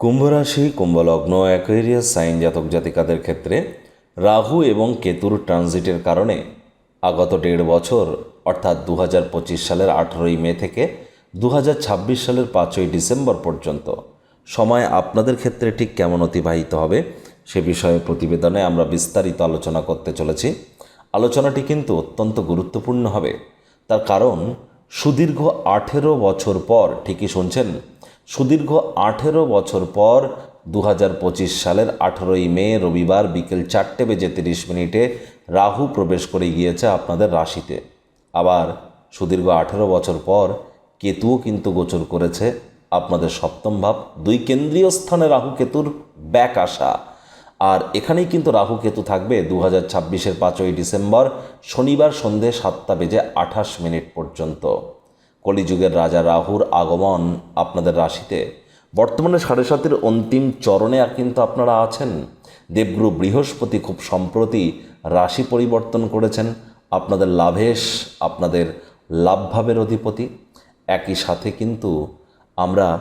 কুম্ভ রাশি কুম্ভলগ্ন Aquarius sign জাতক জাতিকাদের ক্ষেত্রে রাহু এবং কেতুর ট্রানজিটের কারণে আগত দেড় বছর, অর্থাৎ দু পঁচিশ সালের আঠেরোই মে থেকে দু ছাব্বিশ সালের পাঁচই ডিসেম্বর পর্যন্ত। সময় আপনাদের ক্ষেত্রে ঠিক কেমন অতিবাহিত হবে সে বিষয়ে প্রতিবেদনে আমরা বিস্তারিত আলোচনা করতে চলেছি। আলোচনাটি কিন্তু অত্যন্ত গুরুত্বপূর্ণ হবে। তার কারণ, সুদীর্ঘ আঠেরো বছর পর, ঠিকই শুনছেন সুদীর্ঘ আঠেরো বছর পর দু সালের আঠেরোই মে রবিবার বিকেল চারটে বেজে তিরিশ মিনিটে রাহু প্রবেশ করে গিয়েছে আপনাদের রাশিতে। আবার সুদীর্ঘ আঠেরো বছর পর কেতুও কিন্তু গোচর করেছে আপনাদের সপ্তম ভাব। দুই কেন্দ্রীয় স্থানে রাহু কেতুর ব্যাক আসা। আর এখানেই কিন্তু রাহু কেতু থাকবে দু হাজার ছাব্বিশের পাঁচই ডিসেম্বর শনিবার সন্ধে সাতটা বেজে আঠাশ মিনিট পর্যন্ত। কলিযুগের রাজা রাহুর আগমন আপনাদের রাশিতে। বর্তমানে সাড়ে সাতের অন্তিম চরণে কিন্তু আপনারা আছেন। দেবগুরু বৃহস্পতি খুব সম্প্রতি রাশি পরিবর্তন করেছেন। আপনাদের লাভেশ, আপনাদের লাভভাবের অধিপতি। একই সাথে কিন্তু আমরা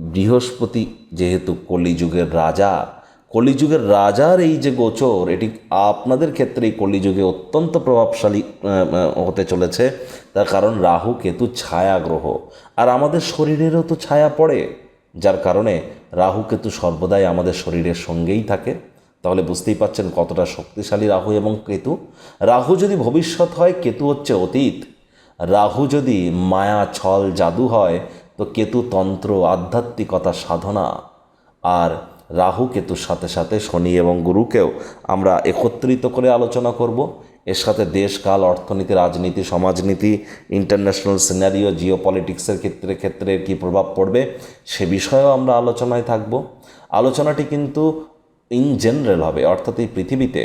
বৃহস্পতি যেহেতু কলিযুগের রাজা কলিযুগের রাজার এই যে গোচর, এটি আপনাদের ক্ষেত্রে এই কলিযুগে অত্যন্ত প্রভাবশালী হতে চলেছে। তার কারণ রাহু, কেতু ছায়া গ্রহ আর আমাদের শরীরেরও তো ছায়া পড়ে। যার কারণে রাহু, কেতু সর্বদাই আমাদের শরীরের সঙ্গেই থাকে। তাহলে বুঝতেই পাচ্ছেন কতটা শক্তিশালী রাহু এবং কেতু। রাহু যদি ভবিষ্যৎ হয়, কেতু হচ্ছে অতীত। রাহু যদি মায়া, ছল, জাদু হয়, তো কেতু তন্ত্র, আধ্যাত্মিকতা, সাধনা। আর রাহু কেতুর সাথে সাথে শনি এবং গুরুকেও আমরা একত্রিত করে আলোচনা করব। এর সাথে দেশ, কাল, অর্থনীতি, রাজনীতি, সমাজনীতি ইন্টারন্যাশনাল সিনারিও জিও পলিটিক্সের ক্ষেত্রে ক্ষেত্রে কী প্রভাব পড়বে সে বিষয়েও আমরা আলোচনায় থাকব। আলোচনাটি কিন্তু ইন জেনারেল হবে, অর্থাৎ এই পৃথিবীতে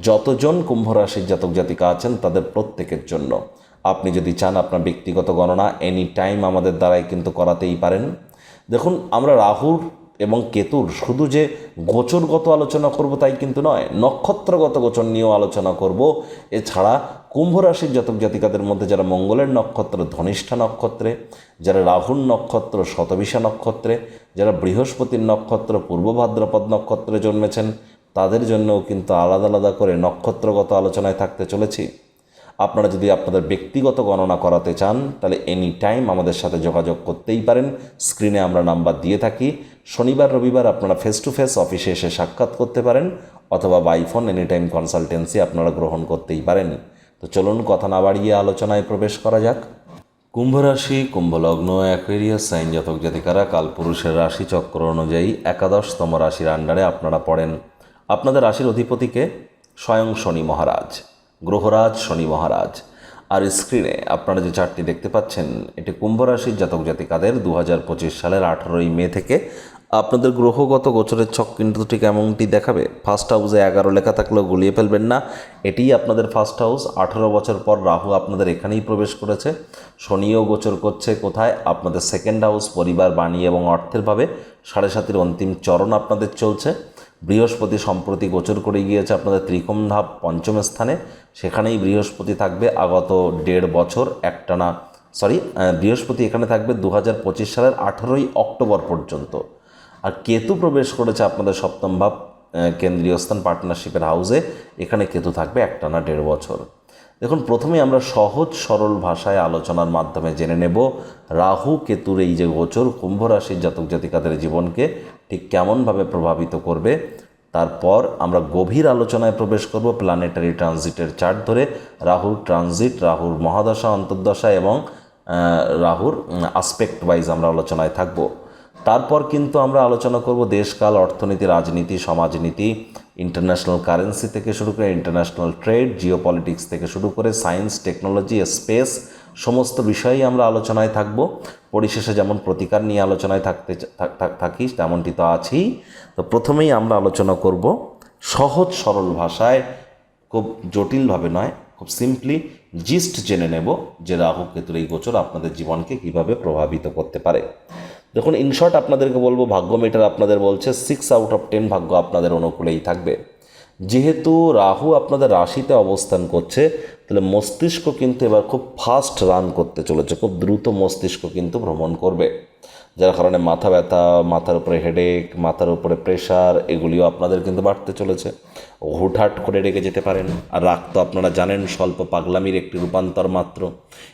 যতজন কুম্ভ রাশির জাতক জাতিকা আছেন তাদের প্রত্যেকের জন্য। আপনি যদি চান আপনার ব্যক্তিগত গণনা এনি টাইম আমাদের দ্বারাই কিন্তু করাতেই পারেন। দেখুন, আমরা রাহুর এবং কেতুর শুধু যে গোচরগত আলোচনা করব তাই কিন্তু নয়, নক্ষত্রগত গোচর নিয়েও আলোচনা করব। এছাড়া কুম্ভ রাশির জাতক জাতিকাদের মধ্যে যারা মঙ্গলের নক্ষত্র, ধনিষ্ঠা নক্ষত্রে, যারা রাহুর নক্ষত্র শতবিশা নক্ষত্রে, যারা বৃহস্পতির নক্ষত্র, পূর্ব ভাদ্রপদ নক্ষত্রে জন্মেছেন, তাদের জন্যও কিন্তু আলাদা আলাদা করে নক্ষত্রগত আলোচনায় থাকতে চলেছি। আপনারা যদি আপনাদের ব্যক্তিগত গণনা করাতে চান, তাহলে এনি টাইম আমাদের সাথে যোগাযোগ করতেই পারেন। স্ক্রিনে আমরা নাম্বার দিয়ে থাকি। শনিবার, রবিবার আপনারা ফেস টু ফেস অফিসে এসে সাক্ষাৎ করতে পারেন, অথবা by phone any time consultancy আপনারা গ্রহণ করতেই পারেন। তো চলুন কথা না বাড়িয়ে আলোচনায় প্রবেশ করা যাক। কুম্ভ রাশি কুম্ভলগ্ন অ্যাকুয়ারিয়াস সাইন জাতক জাতিকারা কালপুরুষের রাশি চক্র অনুযায়ী একাদশতম রাশির আন্ডারে আপনারা পড়েন। আপনাদের রাশির অধিপতিকে স্বয়ং শনি মহারাজ। গ্রহরাজ শনি মহারাজ। আর স্ক্রিনে আপনারা যে চারটি দেখতে পাচ্ছেন, এটি কুম্ভ রাশির জাতক জাতিকাদের দু হাজার পঁচিশ সালের আঠারোই মে থেকে। আপনাদের গ্রহগত গোচরের ছক কিন্তু ঠিক এমনটি দেখাবে। ফার্স্ট হাউসে এগারো লেখা থাকলেও গুলিয়ে ফেলবেন না। এটিই আপনাদের ফার্স্ট হাউস আঠারো বছর পর রাহু আপনাদের এখানেই প্রবেশ করেছে। শনিও গোচর করছে কোথায়? আপনাদের সেকেন্ড হাউস পরিবার, বাণী এবং অর্থের ভাবে। সাড়ে সাতের অন্তিম চরণ আপনাদের চলছে। বৃহস্পতি সম্প্রতি গোচর করে গিয়েছে আপনাদের ত্রিকোণ ধাপ পঞ্চম স্থানে। সেখানেই বৃহস্পতি থাকবে আগত দেড় বছর, একটানা সরি বৃহস্পতি এখানে থাকবে দু পঁচিশ সালের আঠেরোই অক্টোবর পর্যন্ত। আর কেতু প্রবেশ করেছে আপনাদের সপ্তম ভাব কেন্দ্রীয় স্থান পার্টনারশিপের হাউসে এখানে কেতু থাকবে একটানা দেড় বছর। দেখুন প্রথমে আমরা সহজ, সরল ভাষায় আলোচনার মাধ্যমে জেনে নেব রাহু, কেতুর এই যে গোচর, কুম্ভ রাশির জাতক জাতিকাদের জীবনকে ঠিক কেমনভাবে প্রভাবিত করবে। তারপর আমরা গভীর আলোচনায় প্রবেশ করব প্ল্যানেটারি ট্রানজিটের চার্ট ধরে, রাহুর ট্রানজিট রাহুর মহাদশা, অন্তর্দশা এবং রাহুর আসপেক্ট ওয়াইজ আমরা আলোচনায় থাকব। তারপর কিন্তু আমরা আলোচনা করব দেশকাল, অর্থনীতি, রাজনীতি, সমাজনীতি ইন্টারন্যাশনাল কারেন্সি থেকে শুরু করে ইন্টারন্যাশনাল ট্রেড জিও পলিটিক্স থেকে শুরু করে সায়েন্স টেকনোলজি স্পেস সমস্ত বিষয়েই আমরা আলোচনায় থাকব। পরিশেষে যেমন প্রতিকার নিয়ে আলোচনায় থাকতে থাক- থাক- থাকি তেমনটি তো আছেই। তো প্রথমেই আমরা আলোচনা করব সহজ, সরল ভাষায়, খুব জটিলভাবে নয়, খুব সিম্পলি জিস্ট জেনে নেব যে রাহু, কেতুর এই গোচর আপনাদের জীবনকে কীভাবে প্রভাবিত করতে পারে। দেখুন ইনশর্ট আপনাদেরকে বলব ভাগ্য মিটার আপনাদের বলছে সিক্স আউট অফ টেন ভাগ্য আপনাদের অনুকূলেই থাকবে। যেহেতু রাহু আপনাদের রাশিতে অবস্থান করছে, তাহলে মস্তিষ্ক কিন্তু এবার খুব ফাস্ট রান করতে চলেছে, খুব দ্রুত মস্তিষ্ক কিন্তু ভ্রমণ করবে। যার কারণে মাথা ব্যথা, মাথার উপরে হেডেক মাথার উপরে প্রেশার এগুলিও আপনাদের কিন্তু বাড়তে চলেছে। হুটহাট করে রেগে যেতে পারেন। আর রাগ তো আপনারা জানেন, স্বল্প পাগলামির একটি রূপান্তর মাত্র।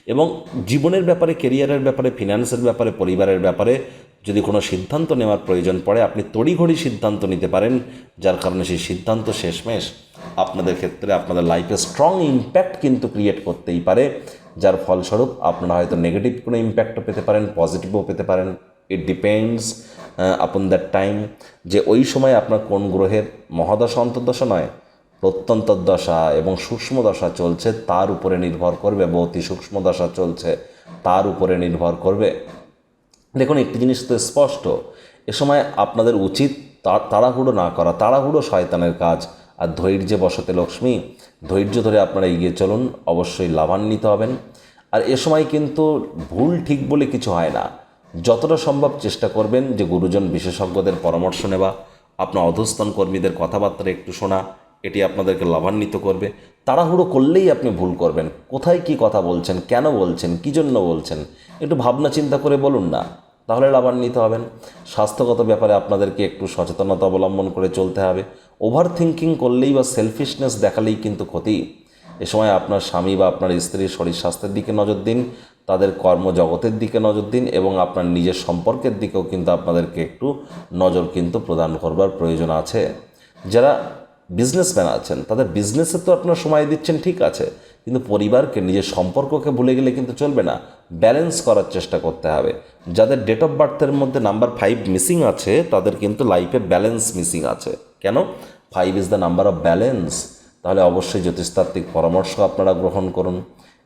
এবং জীবনের ব্যাপারে কেরিয়ারের ব্যাপারে, ফিনান্সের ব্যাপারে, পরিবারের ব্যাপারে যদি কোনো সিদ্ধান্ত নেওয়ার প্রয়োজন পড়ে, আপনি তড়িঘড়ি সিদ্ধান্ত নিতে পারেন, যার কারণে সেই সিদ্ধান্ত শেষমেশ আপনাদের ক্ষেত্রে আপনাদের লাইফে স্ট্রং ইম্প্যাক্ট কিন্তু ক্রিয়েট করতেই পারে। যার ফলস্বরূপ আপনারা হয়তো নেগেটিভ কোনো ইম্প্যাক্টও পেতে পারেন পজিটিভও পেতে পারেন। It depends upon that time যে ওই সময় আপনার কোন গ্রহের মহাদশা, অন্তর্দশা নয়, প্রত্যন্ত দশা এবং সূক্ষ্ম দশা চলছে, তার উপরে নির্ভর করবে বা অতি সূক্ষ্ম দশা চলছে, তার উপরে নির্ভর করবে। দেখুন, একটি জিনিস তো স্পষ্ট, এ সময় আপনাদের উচিত তাড়াহুড়ো না করা। তাড়াহুড়ো শয়তানের কাজ। আর ধৈর্যে বসতে লক্ষ্মী, ধৈর্য ধরে আপনারা এগিয়ে চলুন, অবশ্যই লাভান্বিত হবেন। আর এ সময় কিন্তু ভুল ঠিক বলে কিছু হয় না। যতটা সম্ভব চেষ্টা করবেন যে গুরুজন বিশেষজ্ঞদের পরামর্শ নেওয়া, আপনার অধস্তন কর্মীদের কথাবার্তা একটু শোনা, এটি আপনাদেরকে লাভান্বিত করবে। তাড়াহুড়ো করলেই আপনি ভুল করবেন। কোথায় কি কথা বলছেন, কেন বলছেন, কী জন্য বলছেন, একটু ভাবনা চিন্তা করে বলুন না, তাহলে লাভান্বিত হবেন। স্বাস্থ্যগত ব্যাপারে আপনাদেরকে একটু সচেতনতা অবলম্বন করে চলতে হবে। ওভার থিঙ্কিং করলেই বা সেলফিশনেস দেখালেই কিন্তু ক্ষতি। এ সময় আপনার স্বামী বা আপনার স্ত্রীর শরীর স্বাস্থ্যের দিকে নজর দিন, তাদের কর্মজগতের দিকে নজর দিন এবং আপনার নিজের সম্পর্কের দিকেও কিন্তু আপনাদেরকে একটু নজর কিন্তু প্রদান করবার প্রয়োজন আছে। যারা বিজনেসম্যান আছেন, তাদের বিজনেসে তো আপনার সময় দিচ্ছেন, ঠিক আছে। কিন্তু পরিবারকে, নিজের সম্পর্ককে ভুলে গেলে কিন্তু চলবে না। ব্যালেন্স করার চেষ্টা করতে হবে। যাদের ডেট অফ বার্থের মধ্যে নাম্বার ফাইভ মিসিং আছে, তাদের কিন্তু লাইফে ব্যালেন্স মিসিং আছে। কেন? Five is the number of balance তাহলে অবশ্যই জ্যোতিষতাত্ত্বিক পরামর্শ আপনারা গ্রহণ করুন।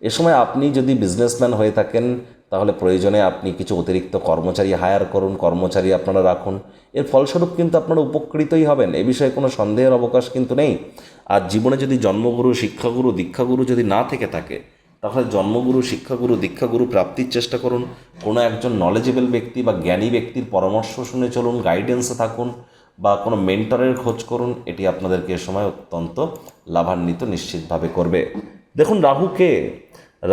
এ সময় আপনি যদি বিজনেসম্যান হয়ে থাকেন, তাহলে প্রয়োজনে আপনি কিছু অতিরিক্ত কর্মচারী হায়ার করুন, কর্মচারী আপনারা রাখুন। এর ফলস্বরূপ কিন্তু আপনারা উপকৃতই হবেন, এ বিষয়ে কোনো সন্দেহের অবকাশ কিন্তু নেই। আর জীবনে যদি জন্মগুরু, শিক্ষাগুরু, দীক্ষাগুরু যদি না থেকে থাকে, তাহলে জন্মগুরু, শিক্ষাগুরু, দীক্ষাগুরু প্রাপ্তির চেষ্টা করুন। কোনো একজন নলেজেবল ব্যক্তি বা জ্ঞানী ব্যক্তির পরামর্শ শুনে চলুন গাইডেন্সে থাকুন। বা কোনো মেন্টরের খোঁজ করুন, এটি আপনাদেরকে এ সময় অত্যন্ত লাভান্বিত নিশ্চিতভাবে করবে। দেখুন, রাহুকে,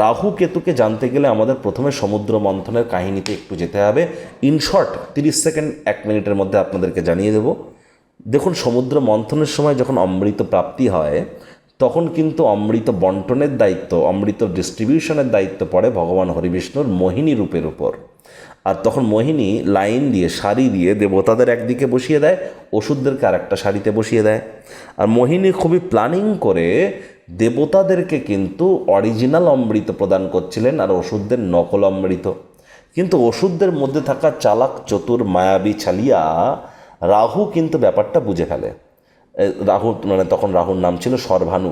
রাহু কেতুকে জানতে গেলে আমাদের প্রথমে সমুদ্র মন্থনের কাহিনীতে একটু যেতে হবে। ইন শর্ট তিরিশ সেকেন্ড, এক মিনিটের মধ্যে আপনাদেরকে জানিয়ে দেব। দেখুন, সমুদ্র মন্থনের সময় যখন অমৃত প্রাপ্তি হয়, তখন কিন্তু অমৃত বন্টনের দায়িত্ব, অমৃত ডিস্ট্রিবিউশনের দায়িত্ব পড়ে ভগবান হরিবিষ্ণুর মোহিনী রূপের উপর। আর তখন মোহিনী লাইন দিয়ে, শাড়ি দিয়ে দেবতাদের একদিকে বসিয়ে দেয় ওষুধদেরকে আর একটা সারিতে বসিয়ে দেয়। আর মোহিনী খুবই প্ল্যানিং করে দেবতাদেরকে কিন্তু অরিজিনাল অমৃত প্রদান করছিলেন আর ওষুধদের নকল অমৃত। কিন্তু ওষুধদের মধ্যে থাকা চালাক, চতুর, মায়াবী ছালিয়া রাহু কিন্তু ব্যাপারটা বুঝে ফেলে। রাহু মানে তখন রাহুর নাম ছিল সর্ভানু।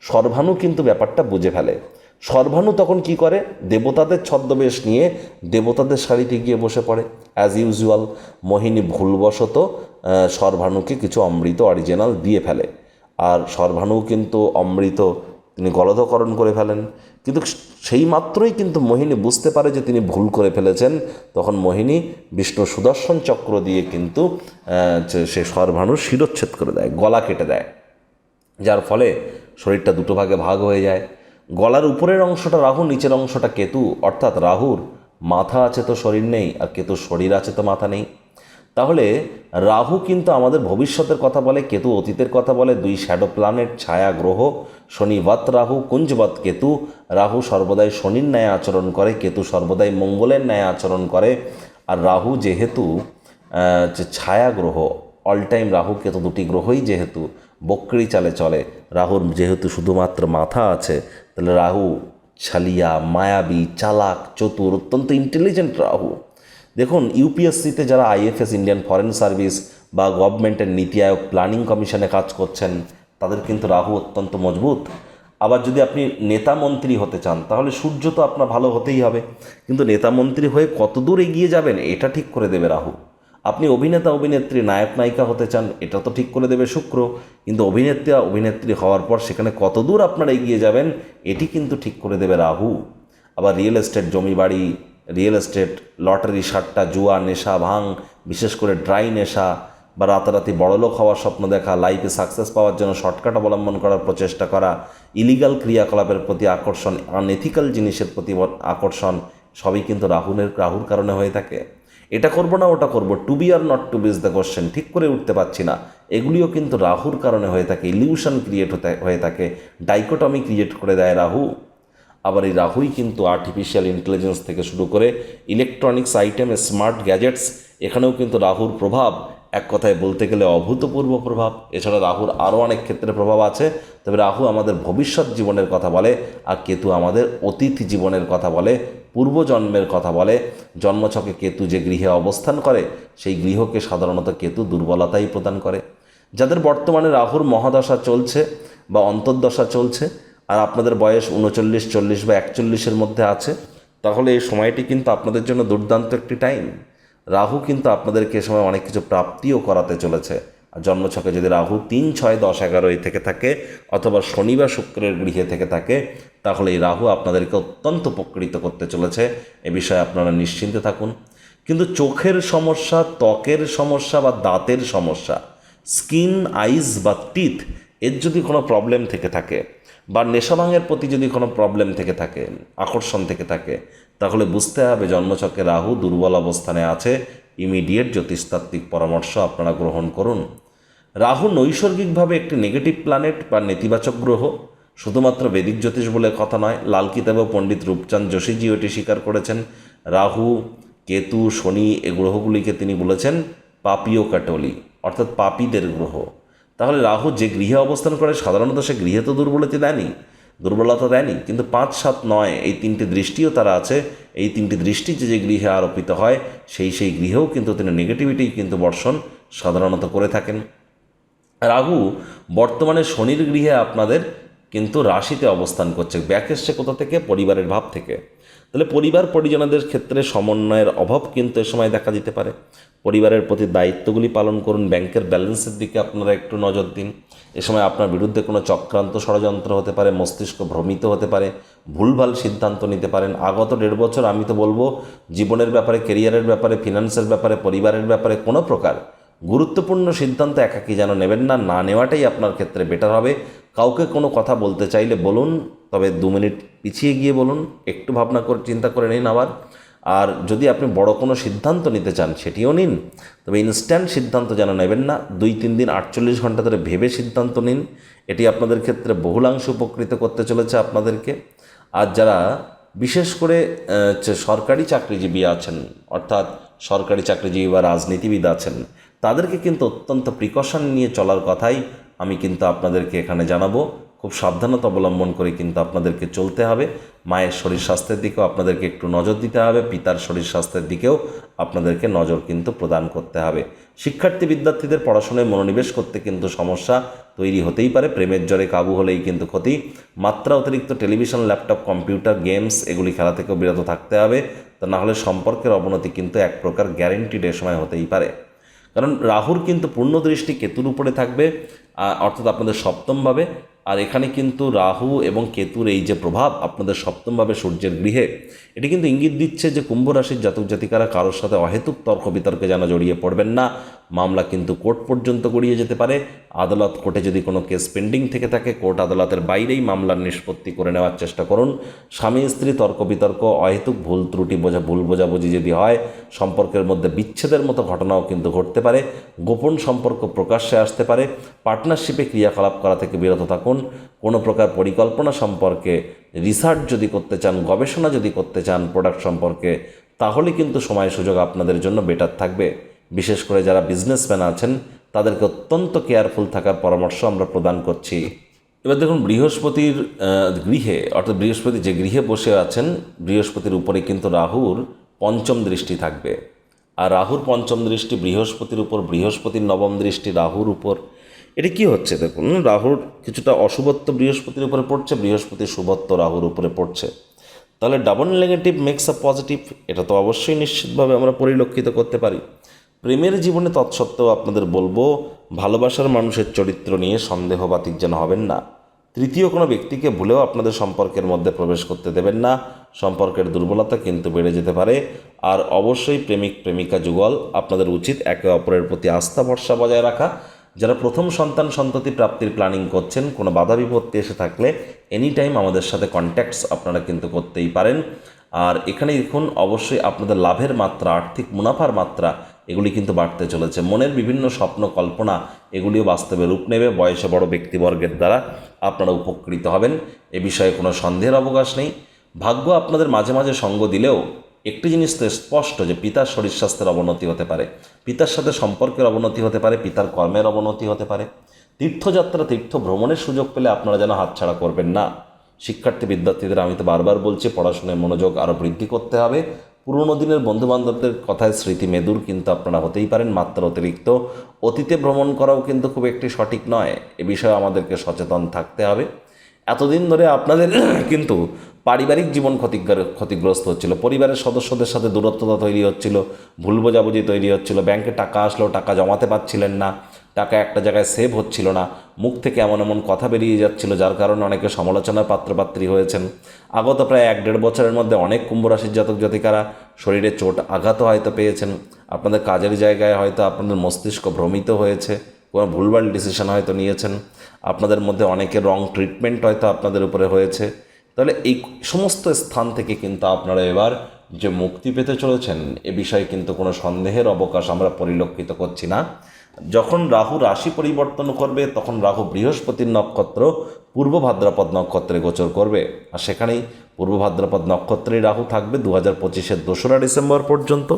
সর্ভানু কিন্তু ব্যাপারটা বুঝে ফেলে। সর্ভানু তখন কি করে? দেবতাদের ছদ্মবেশ নিয়ে দেবতাদের শাড়িতে গিয়ে বসে পড়ে। অ্যাজ ইউজুয়াল মোহিনী ভুলবশত আহ, সর্ভানুকে কিছু অমৃত অরিজিনাল দিয়ে ফেলে। আর সর্ভানু কিন্তু অমৃত তিনি গলধকরণ করে ফেলেন। কিন্তু সেই মাত্রই কিন্তু মোহিনী বুঝতে পারে যে তিনি ভুল করে ফেলেছেন। তখন মোহিনী বিষ্ণু সুদর্শন চক্র দিয়ে কিন্তু সে সর্ভানুর শিরোচ্ছেদ করে দেয় গলা কেটে দেয়। যার ফলে শরীরটা দুটো ভাগে ভাগ হয়ে যায়। গলার উপরের অংশটা রাহু, নিচের অংশটা কেতু। অর্থাৎ রাহুর মাথা আছে তো শরীর নেই, আর কেতুর শরীর আছে তো মাথা নেই। তাহলে রাহু কিন্তু আমাদের ভবিষ্যতের কথা বলে, কেতু অতীতের কথা বলে। দুই শ্যাডো প্ল্যানেট, ছায়া, গ্রহ শনিবত রাহু কুঞ্জবত কেতু। রাহু সর্বদাই শনির ন্যায় আচরণ করে, কেতু সর্বদাই মঙ্গলের ন্যায় আচরণ করে। আর রাহু যেহেতু ছায়া গ্রহ অল টাইম রাহু, কেতু দুটি গ্রহই যেহেতু বক্রি চালে চলে। রাহুর যেহেতু শুধুমাত্র মাথা আছে, তাহলে রাহু ছালিয়া, মায়াবী, চালাক, চতুর, অত্যন্ত ইন্টেলিজেন্ট রাহু। দেখুন, ইউপিএসসিতে যারা আইএফএস ইন্ডিয়ান ফরেন সার্ভিস বা গভর্নমেন্টের নীতি আয়োগ প্ল্যানিং কমিশনে কাজ করছেন, তাদের কিন্তু রাহু অত্যন্ত মজবুত। আবার যদি আপনি নেতা মন্ত্রী হতে চান, তাহলে সূর্য তো আপনার ভালো হতেই হবে। কিন্তু নেতা মন্ত্রী হয়ে কতদূর এগিয়ে যাবেন, এটা ঠিক করে দেবে রাহু। আপনি অভিনেতা, অভিনেত্রী, নায়ক, নায়িকা হতে চান, এটা তো ঠিক করে দেবে শুক্র। কিন্তু অভিনেত্রী অভিনেত্রী হওয়ার পর সেখানে কতদূর আপনারা এগিয়ে যাবেন, এটি কিন্তু ঠিক করে দেবে রাহু। আবার রিয়েল এস্টেট, জমি বাড়ি, রিয়েল এস্টেট, লটারি সাট্টা জুয়া, নেশা ভাং বিশেষ করে ড্রাই নেশা বা রাতারাতি বড়লোক হওয়ার স্বপ্ন দেখা, লাইফে সাকসেস পাওয়ার জন্য শর্টকাট অবলম্বন করার প্রচেষ্টা করা, ইলিগাল ক্রিয়াকলাপের প্রতি আকর্ষণ আনএথিক্যাল জিনিসের প্রতি আকর্ষণ, সবই কিন্তু রাহুলের রাহুর কারণে হয়ে থাকে। এটা করব না, ওটা করব। To be or not to be is the question ঠিক করে উঠতে পারছি না। এগুলিও কিন্তু রাহুর কারণে হয়ে থাকে ইলিউশন ক্রিয়েট হতে, হয়ে থাকে। ডাইকোটমি ক্রিয়েট করে দেয় রাহু। আবার এই রাহুই কিন্তু আর্টিফিশিয়াল ইন্টেলিজেন্স থেকে শুরু করে ইলেকট্রনিক্স আইটেম স্মার্ট গ্যাজেটস এখানেও কিন্তু রাহুর প্রভাব। এক কথায় বলতে গেলে অভূতপূর্ব প্রভাব। এছাড়া রাহুর আরও অনেক ক্ষেত্রে প্রভাব আছে। তবে রাহু আমাদের ভবিষ্যৎ জীবনের কথা বলে আর কেতু আমাদের অতীত জীবনের কথা বলে, পূর্বজন্মের কথা বলে। জন্মছকে কেতু যে গৃহে অবস্থান করে, সেই গৃহকে সাধারণত কেতু দুর্বলতাই প্রদান করে। যাদের বর্তমানে রাহুর মহাদশা চলছে বা অন্তর্দশা চলছে আর আপনাদের বয়স উনচল্লিশ, চল্লিশ বা একচল্লিশের মধ্যে আছে, তাহলে এই সময়টি কিন্তু আপনাদের জন্য দুর্দান্ত একটি টাইম রাহু কিন্তু আপনাদেরকে এ সময় অনেক কিছু প্রাপ্তিও করাতে চলেছে। আর জন্মছকে যদি রাহু তিন, ছয়, দশ এগারোই থেকে থাকে, অথবা শনি বা শুক্রের গৃহে থেকে থাকে, তাহলে এই রাহু আপনাদেরকে অত্যন্ত উপকৃত করতে চলেছে। এ বিষয়ে আপনারা নিশ্চিন্তে থাকুন। কিন্তু চোখের সমস্যা, ত্বকের সমস্যা বা দাঁতের সমস্যা, স্কিন, আইস বা টিথ, এর যদি কোনো প্রবলেম থেকে থাকে, বা নেশাভাঙের প্রতি যদি কোনো প্রবলেম থেকে থাকে, আকর্ষণ থেকে থাকে তাহলে বুঝতে হবে জন্মচক্রে রাহু দুর্বল অবস্থানে আছে। ইমিডিয়েট জ্যোতিষতাত্ত্বিক পরামর্শ আপনারা গ্রহণ করুন। রাহু নৈসর্গিকভাবে একটি নেগেটিভ প্ল্যানেট বা নেতিবাচক গ্রহ। শুধুমাত্র বেদিক জ্যোতিষ বলে কথা নয় লাল কিতাবে পণ্ডিত রূপচাঁদ যোশীজি এটি স্বীকার করেছেন। রাহু, কেতু, শনি এ গ্রহগুলিকে তিনি বলেছেন পাপিও কাটলি, অর্থাৎ পাপীদের গ্রহ। তাহলে রাহু যে গৃহে অবস্থান করে, সাধারণত সে গৃহে তো দুর্বলতা দেয়নি। দুর্বলতা দেয়নি, কিন্তু পাঁচ সাত নয় এই তিনটি দৃষ্টিও তারা আছে। এই তিনটি দৃষ্টি যে যে গৃহে আরোপিত হয়, সেই সেই গৃহেও কিন্তু তিনি নেগেটিভিটি কিন্তু বর্ষণ সাধারণত করে থাকেন। রাহু, বর্তমানে শনির গৃহে আপনাদের কিন্তু রাশিতে অবস্থান করছে। ব্যাক এসছে কোথা থেকে? পরিবারের ভাব থেকে। তাহলে পরিবার পরিজনদের ক্ষেত্রে সমন্বয়ের অভাব কিন্তু এ সময় দেখা দিতে পারে। পরিবারের প্রতি দায়িত্বগুলি পালন করুন। ব্যাংকের ব্যালেন্সের দিকে আপনারা একটু নজর দিন। এ সময় আপনার বিরুদ্ধে কোনো চক্রান্ত ষড়যন্ত্র হতে পারে, মস্তিষ্ক ভ্রমিত হতে পারে, ভুলভাল সিদ্ধান্ত নিতে পারেন। আগত দেড় বছর আমি তো বলব, জীবনের ব্যাপারে কেরিয়ারের ব্যাপারে, ফিনান্সের ব্যাপারে, পরিবারের ব্যাপারে কোনো প্রকার গুরুত্বপূর্ণ সিদ্ধান্ত একাকি যেন নেবেন না না নেওয়াটাই আপনার ক্ষেত্রে বেটার হবে। কাউকে কোনো কথা বলতে চাইলে বলুন, তবে দু মিনিট পিছিয়ে গিয়ে বলুন, একটু ভাবনা করে, চিন্তা করে নিন আবার। আর যদি আপনি বড় কোনো সিদ্ধান্ত নিতে চান, সেটিও নিন। তবে ইনস্ট্যান্ট সিদ্ধান্ত যেন নেবেন না, দুই, তিন দিন, আটচল্লিশ ঘণ্টা ধরে ভেবে সিদ্ধান্ত নিন। এটি আপনাদের ক্ষেত্রে বহুলাংশ উপকৃত করতে চলেছে আপনাদেরকে। আর যারা বিশেষ করে সরকারি চাকরিজীবী আছেন, অর্থাৎ সরকারি চাকরিজীবী বা রাজনীতিবিদ আছেন, তাদেরকে কিন্তু অত্যন্ত প্রিকশন নিয়ে চলার কথাই আমি কিন্তু আপনাদেরকে এখানে জানাব। খুব সাবধানতা অবলম্বন করে কিন্তু আপনাদেরকে চলতে হবে। মায়ের শরীর স্বাস্থ্যের দিকেও আপনাদেরকে একটু নজর দিতে হবে। পিতার শরীর স্বাস্থ্যের দিকেও আপনাদেরকে নজর কিন্তু প্রদান করতে হবে। শিক্ষার্থী বিদ্যার্থীদের পড়াশোনায় মনোনিবেশ করতে কিন্তু সমস্যা তৈরি হতেই পারে। প্রেমের জ্বরে কাবু হলেই কিন্তু ক্ষতি। মাত্রা অতিরিক্ত টেলিভিশন, ল্যাপটপ, কম্পিউটার, গেমস এগুলি খেলা থেকেও বিরত থাকতে হবে। তা না হলে সম্পর্কের অবনতি কিন্তু এক প্রকার গ্যারেন্টিড এ সময় হতেই পারে। কারণ রাহুর কিন্তু পূর্ণ দৃষ্টি কেতুর উপরে থাকবে। অর্থাৎ আপনাদের সপ্তমভাবে। আর এখানে কিন্তু রাহু এবং কেতুর এই যে প্রভাব, আপনাদের সপ্তমভাবে সূর্যের গৃহে। এটি কিন্তু ইঙ্গিত দিচ্ছে যে কুম্ভ রাশির জাতক জাতিকারা কারোর সাথে অহেতুক তর্ক বিতর্কে যেন জড়িয়ে পড়বেন না। মামলা কিন্তু কোর্ট পর্যন্ত গড়িয়ে যেতে পারে। আদালত কোর্টে যদি কোনো কেস পেন্ডিং থেকে থাকে, কোর্ট আদালতের বাইরেই মামলার নিষ্পত্তি করে নেওয়ার চেষ্টা করুন। স্বামী, স্ত্রী, তর্ক বিতর্ক, অহেতুক ভুল ত্রুটি বোঝা, ভুল বোঝাবুঝি যদি হয়, সম্পর্কের মধ্যে বিচ্ছেদের মতো ঘটনাও কিন্তু ঘটতে পারে। গোপন সম্পর্ক প্রকাশ্যে আসতে পারে। পার্টনারশিপে ক্রিয়াকলাপ করা থেকে বিরত থাকুন। কোনো প্রকার পরিকল্পনা সম্পর্কে রিসার্চ যদি করতে চান, গবেষণা যদি করতে চান প্রোডাক্ট সম্পর্কে, তাহলে কিন্তু সময় সুযোগ আপনাদের জন্য বেটার থাকবে। বিশেষ করে যারা বিজনেসম্যান আছেন, তাদেরকে অত্যন্ত কেয়ারফুল থাকার পরামর্শ আমরা প্রদান করছি। এবার দেখুন, বৃহস্পতির গৃহে, অর্থাৎ বৃহস্পতি যে গৃহে বসে আছেন, বৃহস্পতির উপরে কিন্তু রাহুর পঞ্চম দৃষ্টি থাকবে। আর রাহুর পঞ্চম দৃষ্টি বৃহস্পতির উপর, বৃহস্পতির নবম দৃষ্টি রাহুর উপর। এটা কি হচ্ছে? দেখুন, রাহুর কিছুটা অশুভত্ব বৃহস্পতির উপরে পড়ছে, বৃহস্পতি শুভত্ব রাহুর উপরে পড়ছে। তাহলে double negative makes a positive এটা তো অবশ্যই নিশ্চিতভাবে আমরা পরিলক্ষিত করতে পারি। প্রেমের জীবনে তৎসত্ত্বেও আপনাদের বলব, ভালোবাসার মানুষের চরিত্র নিয়ে সন্দেহবাতিক যেন হবেন না। তৃতীয় কোনো ব্যক্তিকে ভুলেও আপনাদের সম্পর্কের মধ্যে প্রবেশ করতে দেবেন না। সম্পর্কের দুর্বলতা কিন্তু বেড়ে যেতে পারে। আর অবশ্যই প্রেমিক প্রেমিকা যুগল আপনাদের উচিত একে অপরের প্রতি আস্থা ভরসা বজায় রাখা। যারা প্রথম সন্তান সন্ততি প্রাপ্তির প্ল্যানিং করছেন, কোনো বাধা বিপত্তি এসে থাকলে এনি টাইম আমাদের সাথে কন্ট্যাক্টস আপনারা কিন্তু করতেই পারেন। আর এখানে দেখুন, অবশ্যই আপনাদের লাভের মাত্রা, আর্থিক মুনাফার মাত্রা, এগুলি কিন্তু বাড়তে চলেছে। মনের বিভিন্ন স্বপ্ন, কল্পনা, এগুলিও বাস্তবে রূপ নেবে বয়সে বড় ব্যক্তিবর্গের দ্বারা। আপনারা উপকৃত হবেন। এ বিষয়ে কোনো সন্দেহের অবকাশ নেই। ভাগ্য আপনাদের মাঝে মাঝে সঙ্গ দিলেও একটি জিনিস তো স্পষ্ট যে পিতার শরীর স্বাস্থ্যের অবনতি হতে পারে, পিতার সাথে সম্পর্কের অবনতি হতে পারে, পিতার কর্মের অবনতি হতে পারে। তীর্থযাত্রা তীর্থ ভ্রমণের সুযোগ পেলে আপনারা যেন হাতছাড়া করবেন না। শিক্ষার্থী, বিদ্যার্থীদের, আমি তো বারবার বলছি পড়াশোনায় মনোযোগ আরও বৃদ্ধি করতে হবে। পুরনো দিনের বন্ধুবান্ধবদের কথায় স্মৃতি মেদুর কিন্তু আপনারা হতেই পারেন, মাত্রা অতিরিক্ত। অতীতে ভ্রমণ করাও কিন্তু খুব একটি সঠিক নয়, এ বিষয়ে আমাদেরকে সচেতন থাকতে হবে। এতদিন ধরে আপনাদের কিন্তু পারিবারিক জীবন ক্ষতিগ্র- ক্ষতিগ্রস্ত হচ্ছিল। পরিবারের সদস্যদের সাথে দূরত্বতা তৈরি হচ্ছিল, ভুল বোঝাবুঝি তৈরি হচ্ছিল, ব্যাংকে টাকা আসলেও টাকা জমাতে পারছিলেন না, টাকা একটা জায়গায় সেভ হচ্ছিল না, মুখ থেকে এমন এমন কথা বেরিয়ে যাচ্ছিল, যার কারণে অনেকে সমালোচনার পাত্রপাত্রী হয়েছেন। আগত প্রায় এক দেড় বছরের মধ্যে অনেক কুম্ভ রাশির জাতক জাতিকারা শরীরে চোট আঘাতও হয়তো পেয়েছেন। আপনাদের কাজের জায়গায় হয়তো আপনাদের মস্তিষ্ক ভ্রমিত হয়েছে। কোনো ভুলভাল ডিসিশন হয়তো নিয়েছেন। আপনাদের মধ্যে অনেকে রং ট্রিটমেন্ট হয়তো আপনাদের উপরে হয়েছে। তাহলে এই সমস্ত স্থান থেকে কিন্তু আপনারা এবার যে মুক্তি পেতে চলেছেন, এ বিষয়ে কিন্তু কোনো সন্দেহের অবকাশ আমরা পরিলক্ষিত করছি না। যখন রাহু রাশি পরিবর্তন করবে, তখন রাহু বৃহস্পতির নক্ষত্র পূর্ব ভাদ্রপদ নক্ষত্রে গোচর করবে। আর সেখানেই পূর্ব ভাদ্রপদ নক্ষত্রেই রাহু থাকবে দু হাজার পঁচিশের দোসরা ডিসেম্বর পর্যন্ত।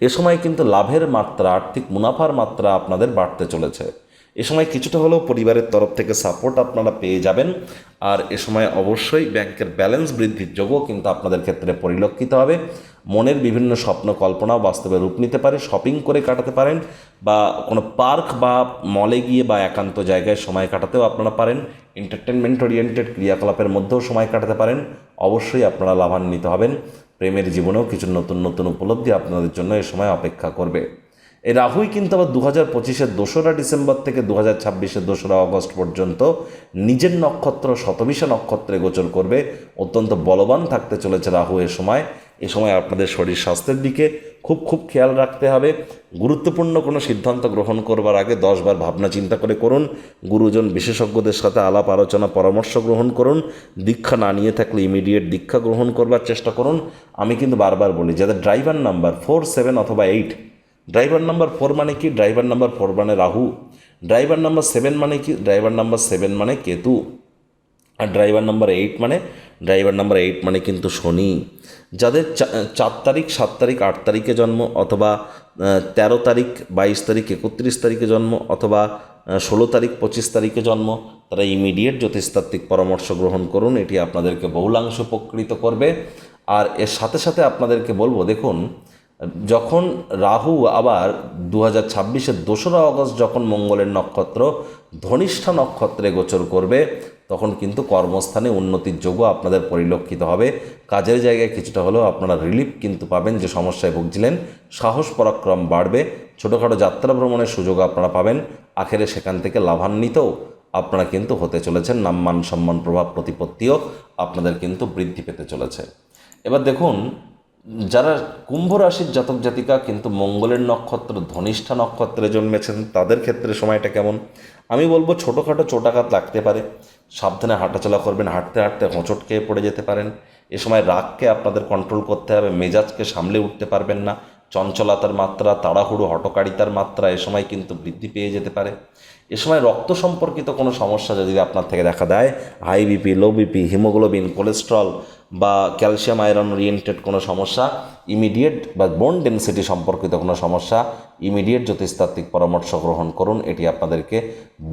এ সময় কিন্তু লাভের মাত্রা, আর্থিক মুনাফার মাত্রা আপনাদের বাড়তে চলেছে। এ সময় কিছুটা হলেও পরিবারের তরফ থেকে সাপোর্ট আপনারা পেয়ে যাবেন। আর এ সময় অবশ্যই ব্যাংকের ব্যালেন্স বৃদ্ধির যোগও কিন্তু আপনাদের ক্ষেত্রে পরিলক্ষিত হবে। মনের বিভিন্ন স্বপ্ন কল্পনাও বাস্তবে রূপ নিতে পারে শপিং করে কাটাতে পারেন বা কোনো পার্ক বা মলে গিয়ে বা একান্ত জায়গায় সময় কাটাতেও আপনারা পারেন। এন্টারটেনমেন্ট ওরিয়েন্টেড ক্রিয়াকলাপের মধ্যেও সময় কাটাতে পারেন। অবশ্যই আপনারা লাভান্বিত হবেন। প্রেমের জীবনেও কিছু নতুন নতুন উপলব্ধি আপনাদের জন্য এ সময় অপেক্ষা করবে। এই রাহুই কিন্তু আবার দু হাজার পঁচিশের দোসরা ডিসেম্বর থেকে দু হাজার ছাব্বিশের দোসরা অগস্ট পর্যন্ত নিজের নক্ষত্র, শতবিশা নক্ষত্রে গোচর করবে। অত্যন্ত বলবান থাকতে চলেছে রাহু এ সময়। এ সময় আপনাদের শরীর স্বাস্থ্যের দিকে খুব খুব খেয়াল রাখতে হবে। গুরুত্বপূর্ণ কোনো সিদ্ধান্ত গ্রহণ করবার আগে দশবার ভাবনা চিন্তা করে করুন। গুরুজন বিশেষজ্ঞদের সাথে আলাপ আলোচনা, পরামর্শ গ্রহণ করুন। দীক্ষা না নিয়ে থাকলে ইমিডিয়েট দীক্ষা গ্রহণ করবার চেষ্টা করুন। আমি কিন্তু বারবার বলি, যাদের ড্রাইভার নাম্বার ফোর সেভেন অথবা এইট ড্রাইভার নাম্বার ফোর মানে কি? ড্রাইভার নাম্বার ফোর মানে রাহু ড্রাইভার নাম্বার সেভেন মানে কি? ড্রাইভার নাম্বার সেভেন মানে কেতু। আর ড্রাইভার নাম্বার এইট মানে ড্রাইভার নাম্বার এইট মানে কিন্তু শনি। যাদের চার তারিখ, সাত তারিখ, আট তারিখে জন্ম অথবা তেরো তারিখ, বাইশ তারিখ, একত্রিশ তারিখে জন্ম অথবা ষোলো তারিখ, পঁচিশ তারিখে জন্ম, তারা ইমিডিয়েট জ্যোতিষতাত্ত্বিক পরামর্শ গ্রহণ করুন। এটি আপনাদেরকে বহুলাংশ উপকৃত করবে। আর এর সাথে সাথে আপনাদেরকে বলব, দেখুন, যখন রাহু আবার দু হাজার ছাব্বিশের দোসরা অগস্ট যখন মঙ্গলের নক্ষত্র, ধনিষ্ঠা নক্ষত্রে গোচর করবে তখন কিন্তু কর্মস্থানে উন্নতির যোগও আপনাদের পরিলক্ষিত হবে। কাজের জায়গায় কিছুটা হলেও আপনারা রিলিফ কিন্তু পাবেন, যে সমস্যায় ভুগছিলেন, সাহস পরাক্রম বাড়বে, ছোটোখাটো যাত্রা ভ্রমণের সুযোগ আপনারা পাবেন, আখেরে সেখান থেকে লাভান্বিতও আপনারা কিন্তু হতে চলেছেন নাম্মান সম্মান প্রভাব প্রতিপত্তিও আপনাদের কিন্তু বৃদ্ধি পেতে চলেছে। এবার দেখুন, যারা কুম্ভ রাশির জাতক জাতিকা কিন্তু মঙ্গলের নক্ষত্র, ধনিষ্ঠা নক্ষত্রে জন্মেছেন, তাদের ক্ষেত্রে সময়টা কেমন? আমি বলব ছোটোখাটো চোটাঘাত লাগতে পারে। সাবধানে হাঁটাচলা করবেন, হাঁটতে হাঁটতে হোঁচট খেয়ে পড়ে যেতে পারেন। এ সময় রাগকে আপনাদের কন্ট্রোল করতে হবে, মেজাজকে সামলে উঠতে পারবেন না। চঞ্চলতার মাত্রা, তাড়াহুড়ো, হটকারিতার মাত্রা এ সময় কিন্তু বৃদ্ধি পেয়ে যেতে পারে। এ সময় রক্ত সম্পর্কিত কোনো সমস্যা যদি আপনার থেকে দেখা দেয় high BP low BP haemoglobin cholesterol বা ক্যালসিয়াম আয়রন ওরিয়েন্টেড কোনো সমস্যা ইমিডিয়েট বা বোন ডেন্সিটি সম্পর্কিত কোনো সমস্যা ইমিডিয়েট জ্যোতিষতাত্ত্বিক পরামর্শ গ্রহণ করুন, এটি আপনাদেরকে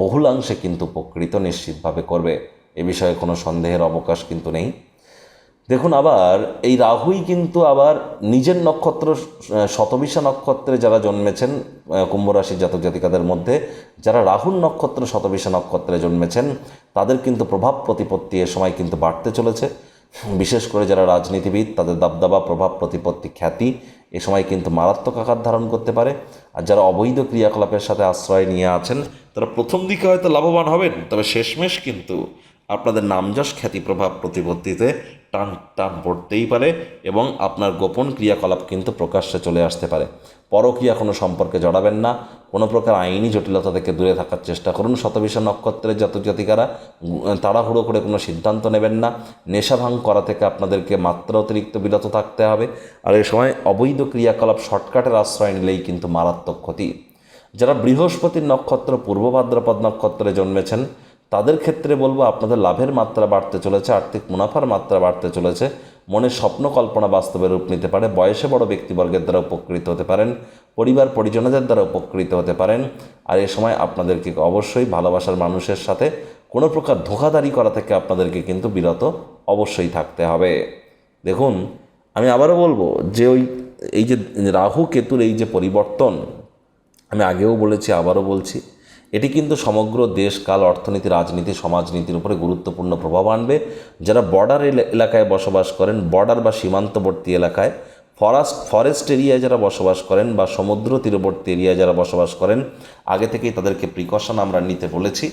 বহুলাংশে কিন্তু উপকৃত নিশ্চিতভাবে করবে। এ বিষয়ে কোনো সন্দেহের অবকাশ কিন্তু নেই। দেখুন আবার, এই রাহুই কিন্তু আবার নিজের নক্ষত্র শতবিশা নক্ষত্রে যারা জন্মেছেন কুম্ভ রাশির জাতক জাতিকাদের মধ্যে, যারা রাহুর নক্ষত্র, শতবিশা নক্ষত্রে জন্মেছেন, তাদের কিন্তু প্রভাব প্রতিপত্তি এ সময় কিন্তু বাড়তে চলেছে। বিশেষ করে যারা রাজনীতিবিদ, তাদের দাবদাবা, প্রভাব প্রতিপত্তি খ্যাতি এ সময় কিন্তু মারাত্মক আকার ধারণ করতে পারে। আর যারা অবৈধ ক্রিয়াকলাপের সাথে আশ্রয় নিয়ে আছেন, তারা প্রথম দিকে হয়তো লাভবান হবেন, তবে শেষমেশ কিন্তু আপনাদের নামযশ খ্যাতি প্রভাব প্রতিপত্তিতে টান টান পড়তেই পারে এবং আপনার গোপন ক্রিয়াকলাপ কিন্তু প্রকাশ্যে চলে আসতে পারে। পরকীয়া কোনো সম্পর্কে জড়াবেন না। কোনো প্রকার আইনি জটিলতা থেকে দূরে থাকার চেষ্টা করুন। শতবিষ নক্ষত্রের জাতক জাতিকারা তাড়াহুড়ো করে কোনো সিদ্ধান্ত নেবেন না। নেশা ভাঙ করা থেকে আপনাদেরকে মাত্রা অতিরিক্ত বিরত থাকতে হবে। আর এ সময় অবৈধ ক্রিয়াকলাপ শর্টকাটের আশ্রয় নিলেই কিন্তু মারাত্মক ক্ষতি। যারা বৃহস্পতির নক্ষত্র, পূর্ব ভাদ্রপদ নক্ষত্রে জন্মেছেন তাদের ক্ষেত্রে বলব আপনাদের লাভের মাত্রা বাড়তে চলেছে, আর্থিক মুনাফার মাত্রা বাড়তে চলেছে। মনের স্বপ্ন কল্পনা বাস্তবে রূপ নিতে পারে, বয়সে বড় ব্যক্তিবর্গের দ্বারা উপকৃত হতে পারেন, পরিবার পরিজনদের দ্বারা উপকৃত হতে পারেন। আর এ সময় আপনাদেরকে অবশ্যই ভালোবাসার মানুষের সাথে কোনো প্রকার ধোকাধারি করা থেকে আপনাদেরকে কিন্তু বিরত অবশ্যই থাকতে হবে। দেখুন, আমি আবারও বলব যে ওই, এই যে রাহু কেতুর এই যে পরিবর্তন, আমি আগেও বলেছি, আবারও বলছি এটি কিন্তু সমগ্র দেশ, কাল অর্থনীতি, রাজনীতি, সমাজনীতির উপরে গুরুত্বপূর্ণ প্রভাব আনবে। যারা বর্ডার এলাকায় বসবাস করেন বর্ডার বা সীমান্তবর্তী এলাকায় ফরেস্ট ফরেস্ট এরিয়ায় যারা বসবাস করেন বা সমুদ্র তীরবর্তী এরিয়ায় যারা বসবাস করেন, আগে থেকেই তাদেরকে প্রিকশন আমরা নিতে বলেছি।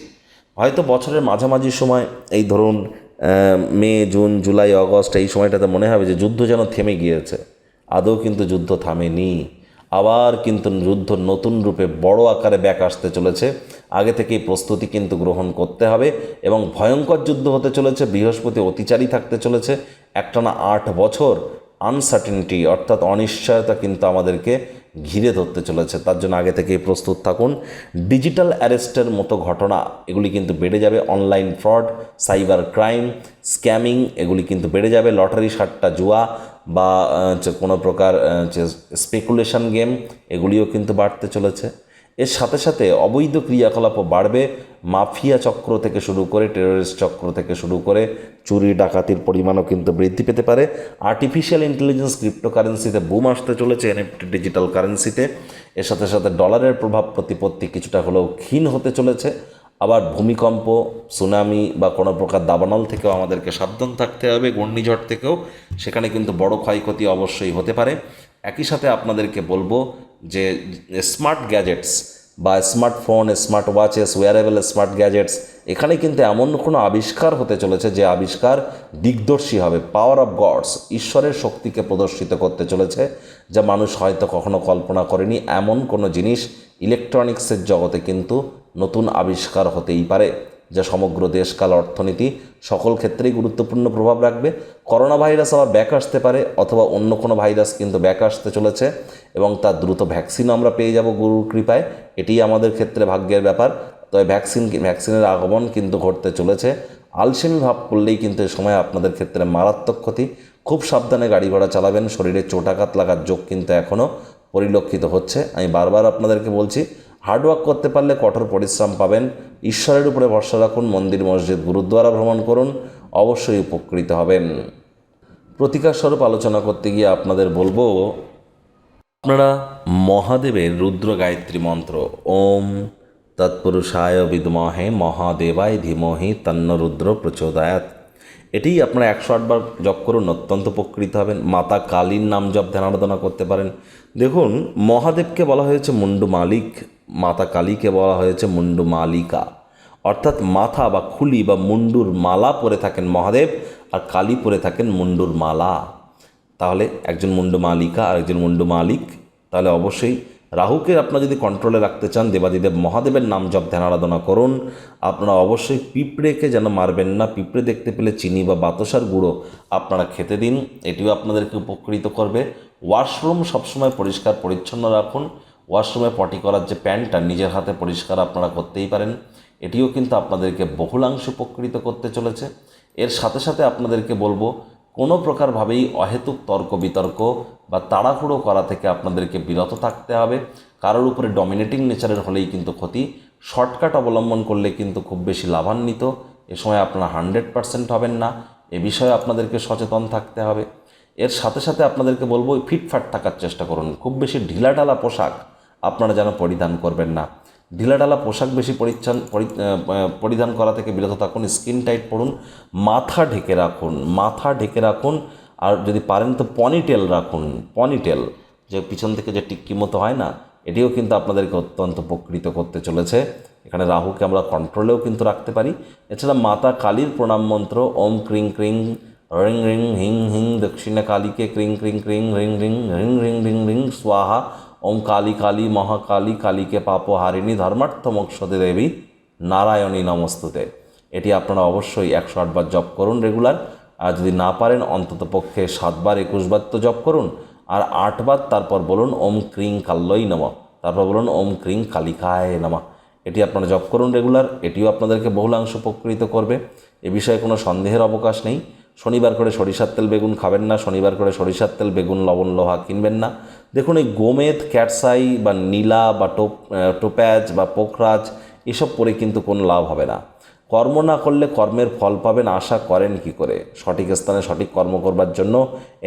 হয়তো বছরের মাঝামাঝি সময়, এই ধরুন মে, জুন, জুলাই, অগস্ট, এই সময়টাতে মনে হবে যে যুদ্ধ যেন থেমে গিয়েছে। আদৌ কিন্তু যুদ্ধ থামেনি। আবার কিন্তু যুদ্ধ নতুন রূপে বড় আকারে ব্যাক আসতে চলেছে। আগে থেকেই প্রস্তুতি কিন্তু গ্রহণ করতে হবে এবং ভয়ঙ্কর যুদ্ধ হতে চলেছে, বৃহস্পতি অতিচারী থাকতে চলেছে। একটানা আট বছর আনসার্টিনিটি অর্থাৎ অনিশ্চয়তা কিন্তু আমাদেরকে ঘিরে ধরতে চলেছে। তার জন্য আগে থেকেই প্রস্তুত থাকুন। ডিজিটাল অ্যারেস্টের মতো ঘটনা, এগুলি কিন্তু বেড়ে যাবে। Online fraud cyber crime scamming এগুলি কিন্তু বেড়ে যাবে। লটারি সাট্টা জুয়া বা কোনো প্রকার স্পেকুলেশন গেম এগুলিও কিন্তু বাড়তে চলেছে। এর সাথে সাথে অবৈধ ক্রিয়াকলাপও বাড়বে। মাফিয়া চক্র থেকে শুরু করে টেরোরিস্ট চক্র থেকে শুরু করে, চুরি, ডাকাতির পরিমাণও কিন্তু বৃদ্ধি পেতে পারে। আর্টিফিশিয়াল ইন্টেলিজেন্স ক্রিপ্টোকারেন্সিতে বুম আসতে চলেছে এনএফটি ডিজিটাল কারেন্সিতে এর সাথে সাথে ডলারের প্রভাব প্রতিপত্তি কিছুটা হলেও ক্ষীণ হতে চলেছে। আবার ভূমিকম্প, সুনামি বা কোনো প্রকার দাবানল থেকেও আমাদেরকে সাবধান থাকতে হবে, ঘূর্ণিঝড় থেকেও। সেখানে কিন্তু বড় ক্ষয়ক্ষতি অবশ্যই হতে পারে। একই সাথে আপনাদেরকে বলব যে স্মার্ট গ্যাজেটস বা smartphone, smart watches wearable smart gadgets, এখানে কিন্তু এমন কোনো আবিষ্কার হতে চলেছে যে আবিষ্কার দিগদর্শী হবে পাওয়ার অফ গডস ঈশ্বরের শক্তিকে প্রদর্শিত করতে চলেছে, যা মানুষ হয়তো কখনো কল্পনা করেনি। এমন কোনো জিনিস ইলেকট্রনিক্সের জগতে কিন্তু নতুন আবিষ্কার হতেই পারে, যা সমগ্র দেশকাল অর্থনীতি সকল ক্ষেত্রেই গুরুত্বপূর্ণ প্রভাব রাখবে। করোনা ভাইরাস আবার ব্যাক আসতে পারে, অথবা অন্য কোনো ভাইরাস কিন্তু ব্যাক আসতে চলেছে, এবং তার দ্রুত ভ্যাকসিন আমরা পেয়ে যাব গুরুর কৃপায়। এটি আমাদের ক্ষেত্রে ভাগ্যের ব্যাপার। তবে ভ্যাকসিন ভ্যাকসিনের আগমন কিন্তু ঘটতে চলেছে। আলসেমি ভাব করলেই কিন্তু এ সময় আপনাদের ক্ষেত্রে মারাত্মক ক্ষতি। খুব সাবধানে গাড়ি ঘোড়া চালাবেন, শরীরে চোটাঘাত লাগার যোগ কিন্তু এখনও পরিলক্ষিত হচ্ছে। আমি বারবার আপনাদেরকে বলছি হার্ডওয়ার্ক করতে পারলে কঠোর পরিশ্রম পাবেন। ঈশ্বরের উপরে ভরসা রাখুন, মন্দির, মসজিদ, গুরুদ্বারা ভ্রমণ করুন, অবশ্যই উপকৃত হবেন। প্রতিকার স্বরূপ আলোচনা করতে গিয়ে আপনাদের বলব, আপনারা মহাদেবের রুদ্র গায়ত্রী মন্ত্র, ওম তৎপুরুষায় বিদমহে মহাদেবায় ধীমহি তন্ন রুদ্র প্রচোদয়াত। এটি আপনারা একশো আটবার জপ করুন, অত্যন্ত উপকৃত হবেন। মাতা কালীর নাম জপ ধ্যান আরাধনা করতে পারেন। দেখুন, মহাদেবকে বলা হয়েছে মুন্ডু মালিক। মাতা কালীকে বলা হয়েছে মুন্ডু মালিকা। অর্থাৎ মাথা বা খুলি বা মুন্ডুর মালা পরে থাকেন মহাদেব আর কালী পরে থাকেন মুন্ডুর মালা। তাহলে একজন মুন্ডু মালিকা আর একজন মুন্ডু মালিক। তাহলে অবশ্যই রাহুকে আপনারা যদি কন্ট্রোলে রাখতে চান, দেবাদিদেব মহাদেবের নাম জপ, ধ্যান, আরাধনা করুন। আপনারা অবশ্যই পিঁপড়েকে যেন মারবেন না, পিঁপড়ে দেখতে পেলে চিনি বা বাতাসার গুঁড়ো আপনারা খেতে দিন। এটিও আপনাদেরকে উপকৃত করবে। ওয়াশরুম সবসময় পরিষ্কার, পরিচ্ছন্ন রাখুন। ওয়াশরুমে পটি করার যে প্যান্টটা নিজের হাতে পরিষ্কার আপনারা করতেই পারেন, এটিও কিন্তু আপনাদেরকে বহুলাংশ উপকৃত করতে চলেছে। এর সাথে সাথে আপনাদেরকে বলব, কোনো প্রকারভাবেই অহেতুক তর্ক বিতর্ক বা তাড়াহুড়ো করা থেকে আপনাদেরকে বিরত থাকতে হবে। কারোর উপরে ডমিনেটিং নেচারের হলেই কিন্তু ক্ষতি শর্টকাট অবলম্বন করলে কিন্তু খুব বেশি লাভান্বিত। এ সময় আপনারা হান্ড্রেড পারসেন্ট হবেন না, এ বিষয়ে আপনাদেরকে সচেতন থাকতে হবে। এর সাথে সাথে আপনাদেরকে বলব ফিটফাট থাকার চেষ্টা করুন। খুব বেশি ঢিলাঢালা পোশাক আপনারা যেন পরিধান করবেন না। ঢিলাঢালা পোশাক বেশি পরিচ্ছন্ন পরি- পরিধান করা থেকে বিরত থাকুন, স্কিন টাইট পরুন, মাথা ঢেকে রাখুন, মাথা ঢেকে রাখুন, আর যদি পারেন তো পনিটেল রাখুন, পনিটেল। যে পিছন থেকে যে টিক্কি মতো হয় না, এটিও কিন্তু আপনাদেরকে অত্যন্ত উপকৃত করতে চলেছে। এখানে রাহুকে আমরা কন্ট্রোলেও কিন্তু রাখতে পারি। এছাড়া মাতা কালীর প্রণাম মন্ত্র, ওম ক্রিং ক্রিং, রিং রিং, হিং হিং, দক্ষিণা কালীকে ক্রিং ক্রিং ক্রিং, রিং রিং রিং রিং রিং রিং, স্বাহা ওম কালী কালী, মহাকালী, কালীকে পাপহারিণী ধর্মার্থ মোক্ষদে দেবী, নারায়ণী নমস্তুতে। এটি আপনারা অবশ্যই একশো আটবার জপ করুন রেগুলার। আর যদি না পারেন, অন্তত পক্ষে সাতবার একুশবার তো জপ করুন। আর আটবার তারপর বলুন ওম ক্রিং কাল্লই নম। তারপর বলুন ওম ক্রিং কালিকায় নমঃ। এটি আপনারা জপ করুন রেগুলার। এটিও আপনাদেরকে বহুলাংশ উপকৃত করবে। এ বিষয়ে কোনো সন্দেহের অবকাশ নেই। শনিবার করে সরিষার তেল বেগুন খাবেন না। শনিবার করে সরিষার তেল বেগুন, লবণ, লোহা কিনবেন না। দেখুন, এই গোমেদ, ক্যাটসাই বা নীলা বা টোপ টোপ্যাজ বা পোখরাজ, এসব পরে কিন্তু কোনো লাভ হবে না। কর্ম না করলে কর্মের ফল পাবেন, আশা করেন কি করে? সঠিক স্থানে সঠিক কর্ম করবার জন্য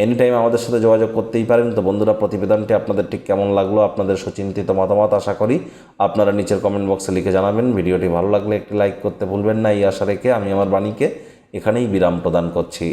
এনি টাইম আমাদের সাথে যোগাযোগ করতেই পারেন। তো বন্ধুরা, প্রতিবেদনটি আপনাদের ঠিক কেমন লাগল? আপনাদের সুচিন্তিত মতামত আশা করি আপনারা নিচের কমেন্ট বক্সে লিখে জানাবেন। ভিডিওটি ভালো লাগলে একটি লাইক করতে ভুলবেন না। এই আশা রেখে আমি আমার বাণীকে এখানেই বিরাম প্রদান করছি।